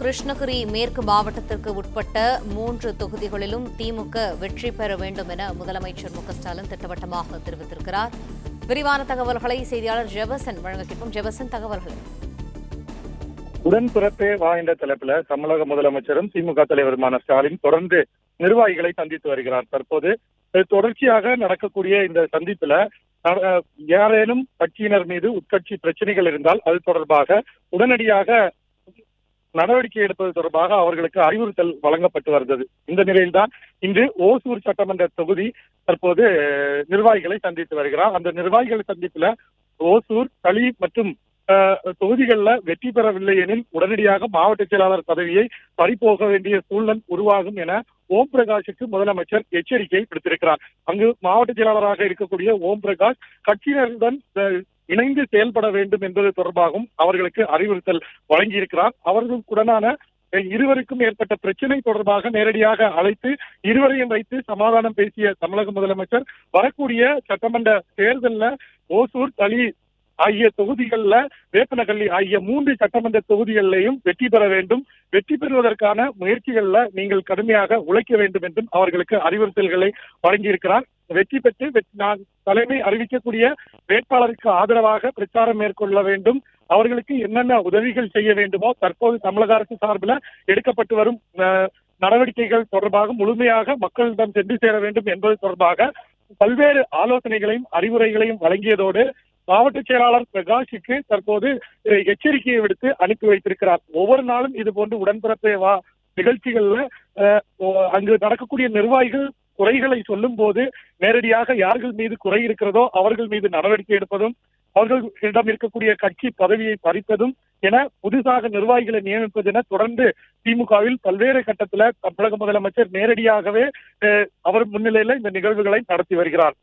கிருஷ்ணகிரி மேற்கு மாவட்டத்திற்கு உட்பட்ட மூன்று தொகுதிகளிலும் திமுக வெற்றி பெற வேண்டும் என முதலமைச்சர் மு ஸ்டாலின் திட்டவட்டமாக தெரிவித்திருக்கிறார். விரிவான தகவல்களை செய்தியாளர் ஜெபசன் வழங்க கேட்போம் ஜெபசன் தகவல்கள். உடன்பிறப்பே வா என்ற தலைப்புல தமிழக முதலமைச்சரும் திமுக தலைவருமான ஸ்டாலின் தொடர்ந்து நிர்வாகிகளை சந்தித்து வருகிறார். தற்போது தொடர்ச்சியாக நடக்கக்கூடிய இந்த சந்திப்புல யாரேனும் கட்சியினர் மீது உட்கட்சி பிரச்சனைகள் இருந்தால் அது தொடர்பாக உடனடியாக நடவடிக்கை எடுப்பது தொடர்பாக அவர்களுக்கு அறிவுறுத்தல் வழங்கப்பட்டு வருகிறது. இந்த நிலையில்தான் இன்று ஓசூர் சட்டமன்ற தொகுதி தற்போது நிர்வாகிகளை சந்தித்து வருகிறார். அந்த நிர்வாகிகள் சந்திப்புல ஓசூர் களி மற்றும் அஹ், வெற்றி பெறவில்லை எனில் உடனடியாக மாவட்ட செயலாளர் பதவியை பறிப்போக வேண்டிய சூழல் உருவாகும் என ஓம் பிரகாஷுக்கு முதலமைச்சர் எச்சரிக்கை விடுத்திருக்கிறார். அங்கு மாவட்ட செயலாளராக இருக்கக்கூடிய ஓம் பிரகாஷ் கட்சியினருடன் இணைந்து செயல்பட வேண்டும் என்பது தொடர்பாகவும் அவர்களுக்கு அறிவுறுத்தல் வழங்கியிருக்கிறார். அவர்களுக்குடனான இருவருக்கும் ஏற்பட்ட பிரச்சனை தொடர்பாக நேரடியாக அழைத்து இருவரையும் வைத்து சமாதானம் பேசிய தமிழக முதலமைச்சர் வரக்கூடிய சட்டமன்ற தேர்தலில் ஓசூர் தளி ஆகிய தொகுதிகளில் வேப்பனகல்லி ஆகிய மூன்று சட்டமன்ற தொகுதிகளிலையும் வெற்றி பெற வேண்டும். வெற்றி பெறுவதற்கான முயற்சிகளில் நீங்கள் கடுமையாக உழைக்க வேண்டும் என்றும் அவர்களுக்கு அறிவுறுத்தல்களை வழங்கியிருக்கிறார். வெற்றி பெற்று நான் தலைமை அறிவிக்கக்கூடிய வேட்பாளருக்கு ஆதரவாக பிரச்சாரம் மேற்கொள்ள வேண்டும். அவர்களுக்கு என்னென்ன உதவிகள் செய்ய வேண்டுமோ தற்போது தமிழக அரசு சார்பில் எடுக்கப்பட்டு வரும் நடவடிக்கைகள் தொடர்பாக முழுமையாக மக்களிடம் சென்று சேர வேண்டும் என்பது தொடர்பாக பல்வேறு ஆலோசனைகளையும் அறிவுரைகளையும் வழங்கியதோடு மாவட்ட செயலாளர் பிரகாஷுக்கு தற்போது எச்சரிக்கையை விடுத்து அனுப்பி வைத்திருக்கிறார். ஒவ்வொரு நாளும் இது போன்று உடன்பிறப்பே வா நிகழ்ச்சிகள்ல அஹ், அங்கு நடக்கக்கூடிய நிர்வாகிகள் குறைகளை சொல்லும் போது நேரடியாக யார்கள் மீது குறை இருக்கிறதோ அவர்கள் மீது நடவடிக்கை எடுப்பதும் அவர்களிடம் இருக்கக்கூடிய கட்சி பதவியை பறிப்பதும் என புதுசாக நிர்வாகிகளை நியமிப்பது என தொடர்ந்து திமுகவில் பல்வேறு கட்டத்துல தமிழக முதலமைச்சர் நேரடியாகவே அஹ், அவர் முன்னிலையில இந்த நிகழ்வுகளை நடத்தி வருகிறார்.